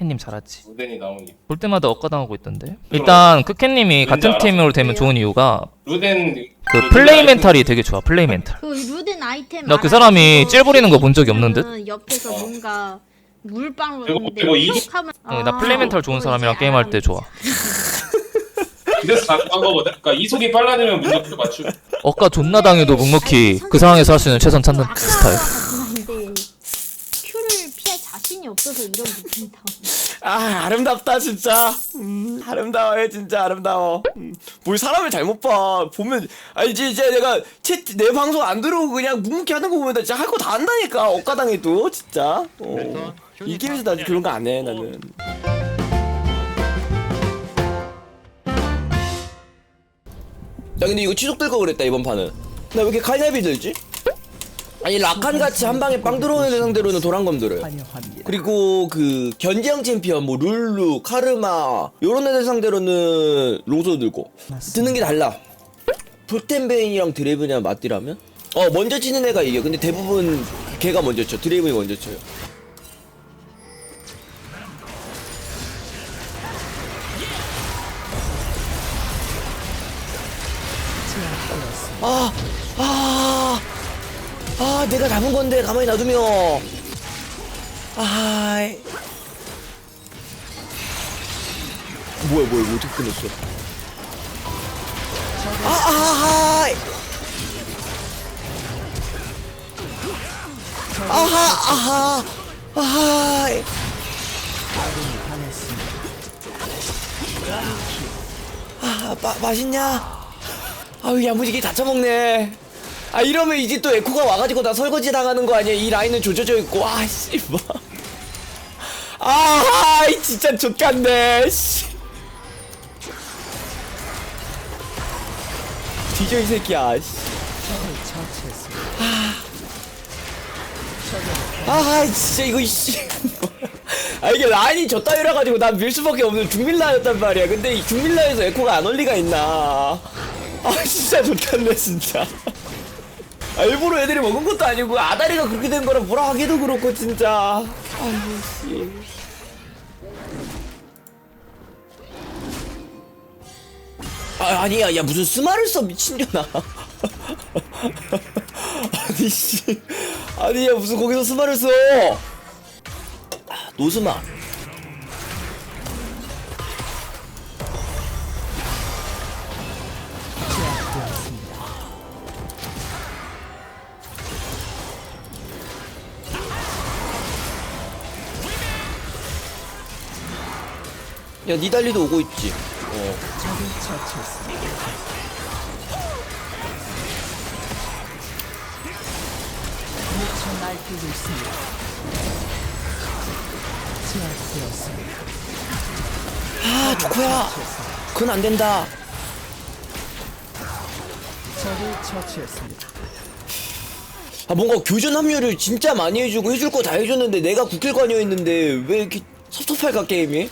크켄님 잘하지. 루덴이 나오니 볼 때마다 억가당하고 있던데. 일단 크켄님이 왠지 같은 알았어. 팀으로 되면 좋은 이유가 루덴 그 플레이 멘탈이 되게 좋아. 플레이 멘탈. 그 루덴 아이템 나그 알아? 사람이 그거 찔 부리는 거 본 적이 없는 듯? 있으면은 옆에서 어. 뭔가 물방울 그리고- 오는데 그리고 이기- 툭 하면 어, 나 플레이 멘탈 좋은 사람이랑 게임할 때 좋아. 그래서 다한 거거든 그러니까 이속이 빨라지면 문제도 맞추고 억가 존나 당해도 묵묵히 그 상황에서 할 수 있는 최선 찾는 스타일. 자신이 없어서 이런 느낌이 다. 아 아름답다 진짜. 음, 아름다워요 진짜 아름다워. 음, 뭘 사람을 잘못 봐. 보면 아 이제 이제 내가 채, 내 방송 안 들어오고 그냥 묵묵히 하는 거 보면 나 진짜 할 거 다 한다니까 억가당해도 진짜. 어. 이 게임에서 나 그런 거 안 해 나는. 야 근데 이거 취소될 거 그랬다 이번 판은. 나 왜 이렇게 칼날비 들지? 아니 라칸 같이 한 방에 빵 들어오는 애 상대로는 도란검 들어요. 그리고 그 견지형 챔피언 뭐 룰루 카르마 요런 애들 상대로는 롱소드 들고. 드는 게 달라. 프템베인이랑 드레이븐이랑 맞디라면? 어 먼저 치는 애가 이겨. 근데 대부분 걔가 먼저 쳐. 드레이븐이 먼저 쳐요. 아, 아, 아, 내가 잡은 건데 가만히 놔두면 아이. 뭐야 뭐야 뭐 어떻게 끝냈어? 아아하 아하 아하 아하 아 마, 맛있냐? 아유 야무지게 다 처먹네 아 이러면 이제 또 에코가 와가지고 나 설거지 당하는 거 아니야 이 라인은 조져져 있고 아씨 뭐 아, 이 진짜 족같네. 씨. 뒤져 이 새끼야. 씨. 아, 아, 진짜 이거 씨. 아 이게 라인이 저 따위라 가지고 난 밀 수밖에 없는 중밀라였단 말이야. 근데 이 중밀라에서 에코가 안 올 리가 있나? 아 진짜 족같네 진짜. 아 일부러 애들이 먹은 것도 아니고 아다리가 그렇게 된 거라 뭐라 하기도 그렇고 진짜. 아유 씨. 아, 아니야, 야, 무슨 스마를 써, 미친년아. 아니, 씨. 아니야, 무슨 거기서 스마를 써. 아, 노스마. 야, 니달리도 오고 있지. 어. 아, 조코야. 그건 안 된다. 아, 뭔가 교전 합류를 진짜 많이 해주고 해줄 거 다 해줬는데 내가 국길 관여했는데 왜 이렇게 섭섭할까 게임이?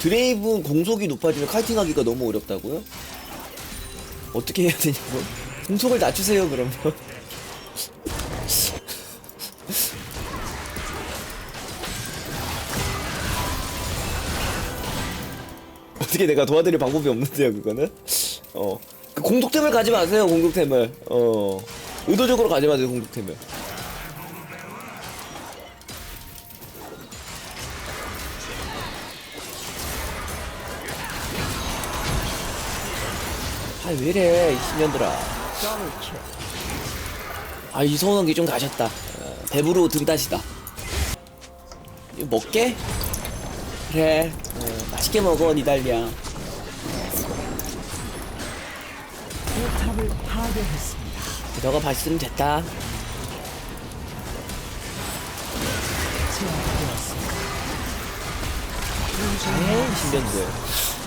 드레이브 공속이 높아지면 카이팅하기가 너무 어렵다고요? 어떻게 해야 되냐고? 공속을 낮추세요 그러면. 어떻게 내가 도와드릴 방법이 없는데요 그거는? 어. 그 공속템을 가지 마세요 공속템을. 어. 의도적으로 가지 마세요 공속템을. 아 왜래 이 신년들아. 아 이성원 게좀 가셨다. 어, 배부르고 든다시다. 이거 먹게? 그래. 어, 맛있게 먹어 니달리야. 너가 봤으면 됐다. 에이 신년들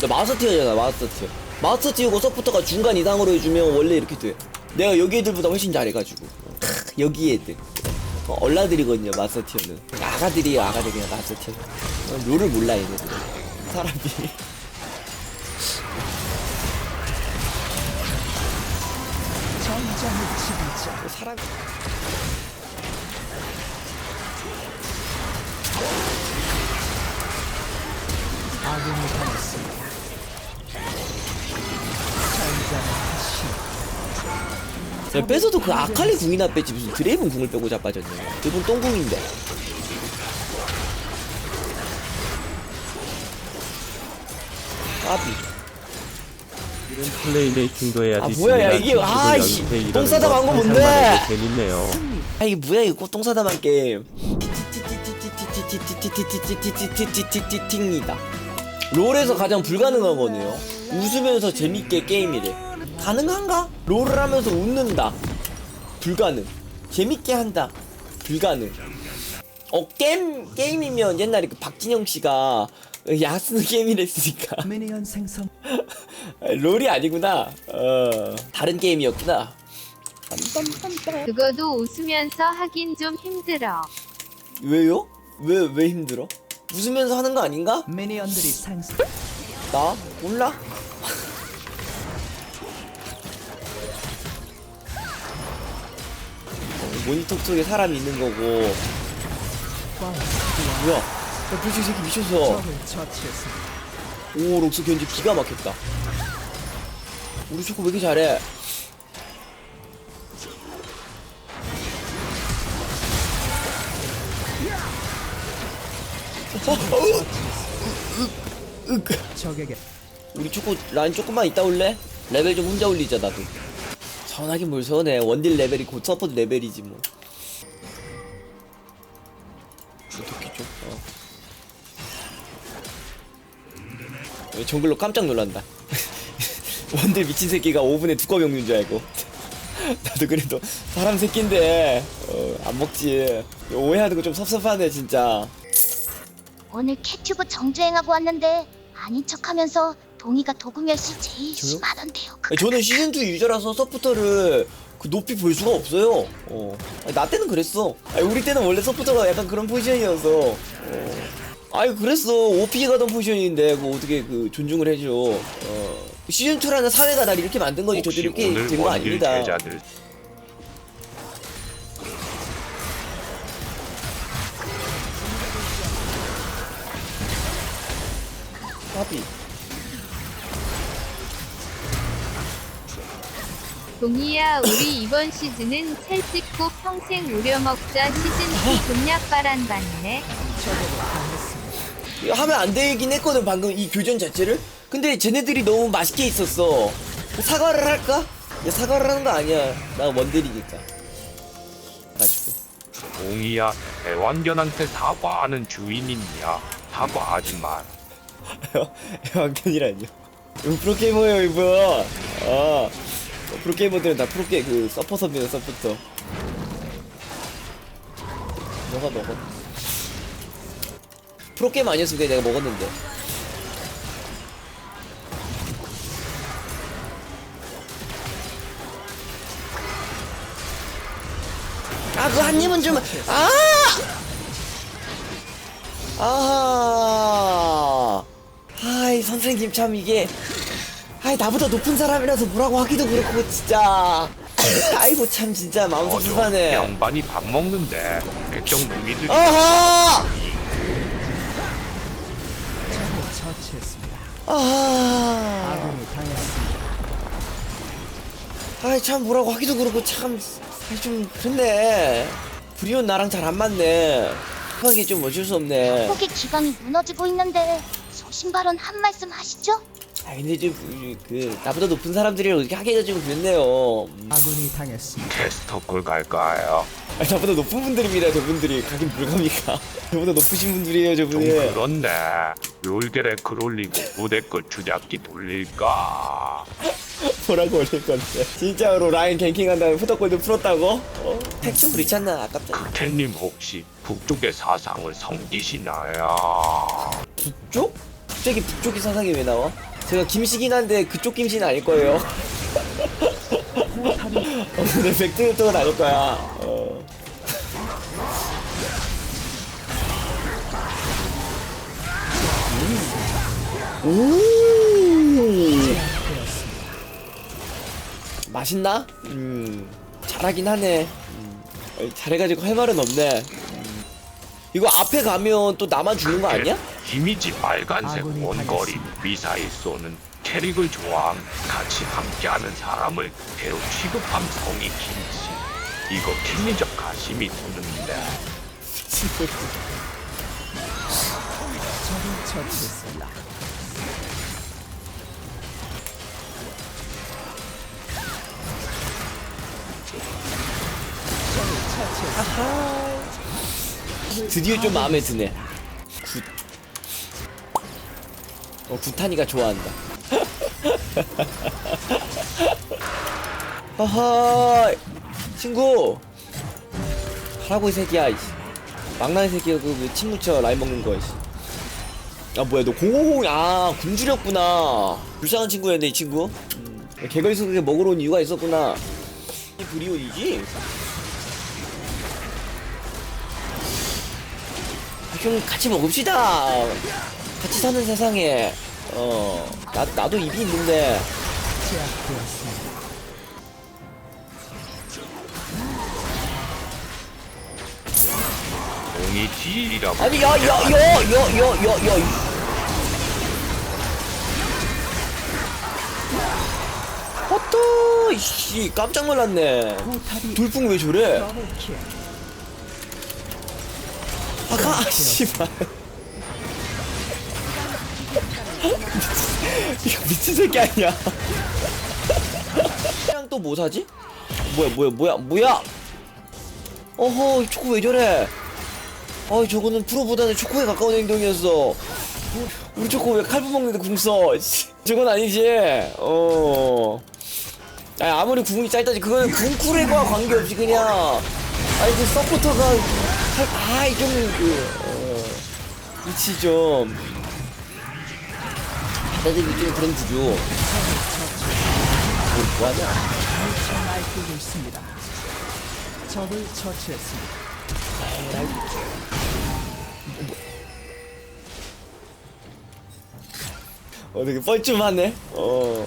나 마스터 티어잖아 마스터 티어. 마스터 티어고 서포터가 중간 이상으로 해주면 원래 이렇게 돼. 내가 여기 애들보다 훨씬 잘해가지고. 캬, 여기 애들. 어, 얼라들이거든요 마스터 티어는. 아가들이에요 아가들 그냥 마스터 티어. 어, 룰을 몰라 얘네들 사람이. 뭐 사람 아군이 야, 뺏어도 그 아칼리 궁이나 뺐지. 무슨 드레이븐 궁을 빼고 자빠졌네. 이분 똥궁인데. 까비. 이런 플레이 레이팅도 해야지. 아, 뭐야, 야, 이게- 아, 씨, 똥 싸다 간거 뭔데? 재밌네요. 아 이게 뭐야 이거 꽃동사다만 게임. 팅이다 롤에서 가장 불가능한 거네요. 웃으면서 재밌게 게임이래 가능한가? 롤을 하면서 웃는다 불가능 재밌게 한다 불가능 어 게임 게임이면 옛날에 그 박진영 씨가 야스 게임이랬으니까 미니언 생성 롤이 아니구나 어 다른 게임이었구나 그거도 웃으면서 하긴 좀 힘들어. 왜요? 왜 왜 힘들어? 웃으면서 하는 거 아닌가? 미니언들이 상승 나? 몰라? 모니터 속에 사람이 있는 거고. 뭐야? 야 불치 새끼 미쳤어. 오 록스 견지 기가 막혔다. 우리 초코 왜 이렇게 잘해? 적에게. 우리 초코 라인 조금만 이따 올래? 레벨 좀 혼자 올리자 나도 서운하긴 뭘 서운해 원딜 레벨이 곧 서포트 레벨이지 뭐. 어떻게 좀 어. 왜 정글로 깜짝 놀란다. 원딜 미친 새끼가 5분에 두꺼비 먹는 줄 알고. 나도 그래도 사람 새끼인데 어, 안 먹지. 오해하는 거 좀 섭섭하네 진짜. 오늘 캐튜브 정주행하고 왔는데 아닌 척하면서 동이가 도구멸시 제일 저요? 심하던데요. 아니, 저는 시즌 2 유저라서 서포터를 그 높이 볼 수가 없어요. 어. 아니, 나 때는 그랬어. 아니, 우리 때는 원래 서포터가 약간 그런 포지션이어서. 어. 아니 그랬어. OP 가던 포지션인데 그 어떻게 그 존중을 해줘. 어. 시즌 2라는 사회가 날 이렇게 만든 거지. 저도 이렇게 된거 아닙니다. 제자들 하비. 동이야 우리 이번 시즌은 살 찍고 평생 우려먹자 시즌2 공략 바란봤네. 이거 하면 안 되긴 했거든 방금 이 교전 자체를. 근데 쟤네들이 너무 맛있게 있었어. 사과를 할까? 야, 사과를 하는 거 아니야. 나 원딜이니까. 가지고. 옹이야 애완견한테 사과하는 주인이냐 사과하지 마. 이거 프로게이머예요 이거. 아 프로게이머들은 다 프로게 그 서포터입니다 서포터. 너가 먹어. 프로게임 아니었으면 그냥 내가 먹었는데. 아, 그 한 입은 좀, 아! 아하. 아이, 선생님 참 이게. 아이, 나보다 높은 사람이라서 뭐라고 하기도 그렇고, 진짜. 아이고, 참, 진짜 마음 어저 섭섭하네. 양반이 밥 먹는데 백정 무기들이 아하! 적을 처치했습니다. 아하. 아군이 당했습니다. 아이, 참, 뭐라고 하기도 그렇고, 참, 사실 좀, 그렇네. 불이온 나랑 잘 안 맞네. 하기 좀 어쩔 수 없네. 폭의 기강이 무너지고 있는데 소신 발언 한 말씀 하시죠? 아, 근데 좀, 그, 나보다 높은 사람들이랑 이렇게 하기가 좀 그렇네요. 음. 아군이 당했습니다. 테스터콜 갈까요? 아, 나보다 높은 분들입니다, 저분들이. 가긴 불갑니까? 저보다 높으신 분들이에요, 좀 저분이. 그렇네 롤겔에 글 올리고 무대 거 주작기 돌릴까 뭐라고 올릴 건데. 진짜로 라인 갱킹한 다음에 후덕골드 풀었다고? 어? 택좀 그렇지 않나? 아깝잖아. 캔님 혹시 북쪽의 사상을 섬기시나요? 북쪽? 갑자기 북쪽이 사상이 왜 나와? 제가 김씨긴 한데 그쪽 김씨는 아닐 거예요. 어, 근데 백두유통은 아닐 거야. 어. 음. 오. 맛있나? 음. 잘하긴 하네. 음. 잘해가지고 할 말은 없네. 음. 이거 앞에 가면 또 나만 죽는 거 아니야? 이미지 빨간색 아군이 원거리 당했습니다. 미사일 쏘는 캐릭을 좋아함 같이 함께하는 사람을 대로 취급함 성이 김치 이거 팀리적 가심이 적을 처치했습니다. 드디어 좀 마음에 드네. 어, 굿하니까 좋아한다. 아하, 친구. 하라고 이 새끼야. 이씨. 망나니 새끼가 그 침무쳐 라임 먹는 거. 이씨. 아 뭐야 너 050, 아 군주렸구나. 불쌍한 친구였네 이 친구. 음, 개걸 속에 먹으러 온 이유가 있었구나. 이 브리온이지? 좀 같이 먹읍시다. 같이 사는 세상에 어 나, 나도 입이 있는데. 공이 딜이라고 아니 야 야 야 야 야 야야 어떠 이씨 깜짝 놀랐네 돌풍 왜 저래. 아가 아, 씨발 이거 미친 새끼 아니야. 그냥 또 뭐 사지? 뭐야 뭐야 뭐야 뭐야? 어허 이 초코 왜 저래? 어이 저거는 프로보다는 초코에 가까운 행동이었어. 우리 초코 왜 칼부 먹는데 궁 써? 저건 아니지. 어. 아니 아무리 궁이 짧다지 그거는 궁쿨과 관계없이 그냥. 아니 그 서포터가 할- 아이 좀그 어, 위치 좀 받아들이기 좀 그런 뭐, 뭐하냐 날뛰고 있습니다. 적을 처치했습니다. 어 되게 뻘쭘하네 어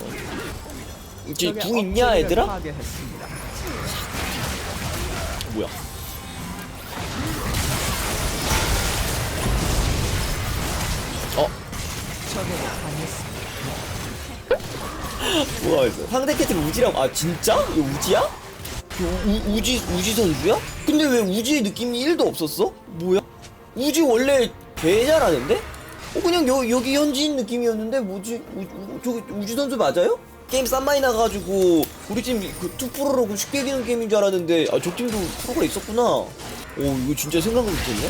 이제 적의 궁 있냐 얘들아? 파괴했습니다. 뭐야 어. 뭐야 이거 상대 캐릭터 우지라고 아 진짜? 이거 우지야? 이거 우, 우지 우지 선수야? 근데 왜 우지의 느낌이 1도 없었어? 뭐야? 우지 원래 개 잘하는데? 어 그냥 여, 여기 현지인 느낌이었는데 뭐지? 우, 우, 저기 우지 선수 맞아요? 게임 싼 많이 나가지고 우리 팀그 2프로라고 쉽게 이기는 게임인 줄 알았는데 아 저 팀도 프로가 있었구나 오 이거 진짜 생각을 못했네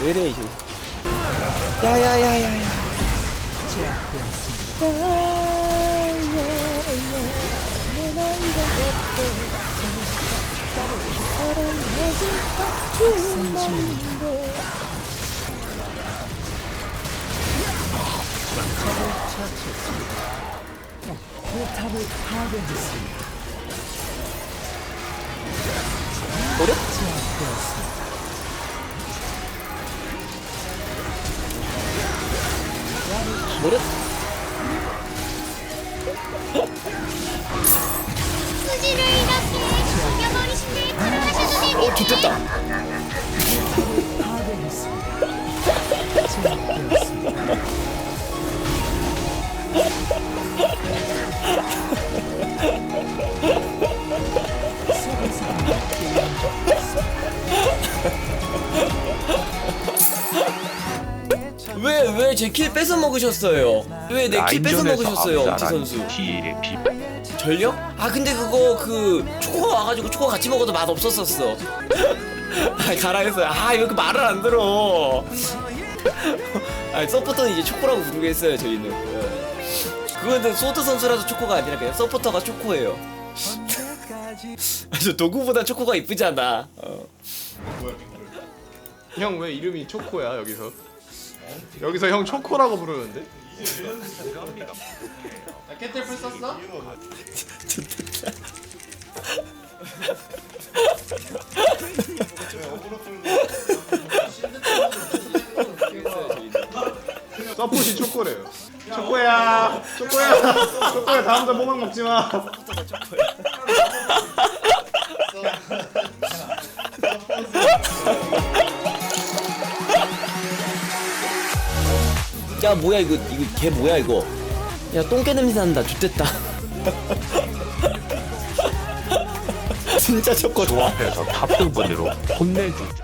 왜이래 이거 야야야야야 제압되었습니다. 적을 처치했습니다. 포탑을 파괴했습니다. 왜왜제 킬 뺏어 먹으셨어요? 왜 내 킬 뺏어 먹으셨어요, 엄지 선수? 딜의 비 전력? 아 근데 그거 그 초코가 와가지고 초코 같이 먹어도 맛 없었었어. 아 가라 했어요. 아왜 이렇게 말을 안 들어? 아 서포터는 이제 초코라고 부르겠어요 저희는. 예. 그거는 소드 선수라서 초코가 아니라 그냥 서포터가 초코예요. 언제까지 저 도구보다 초코가 이쁘잖아. 어. 형 왜 이름이 초코야 여기서? 여기서 형 초코라고 부르는데? 깨틀풀 썼어? 서폿이 초코래요. 초코야, 초코야, 초코야 다음 번 뽀막 먹지 마. 야 뭐야 이거 이거 걔 뭐야 이거? 야 똥개 냄새 난다. 좋됐다. 진짜 초코 좋아 조합해서 탑승번으로 혼내주자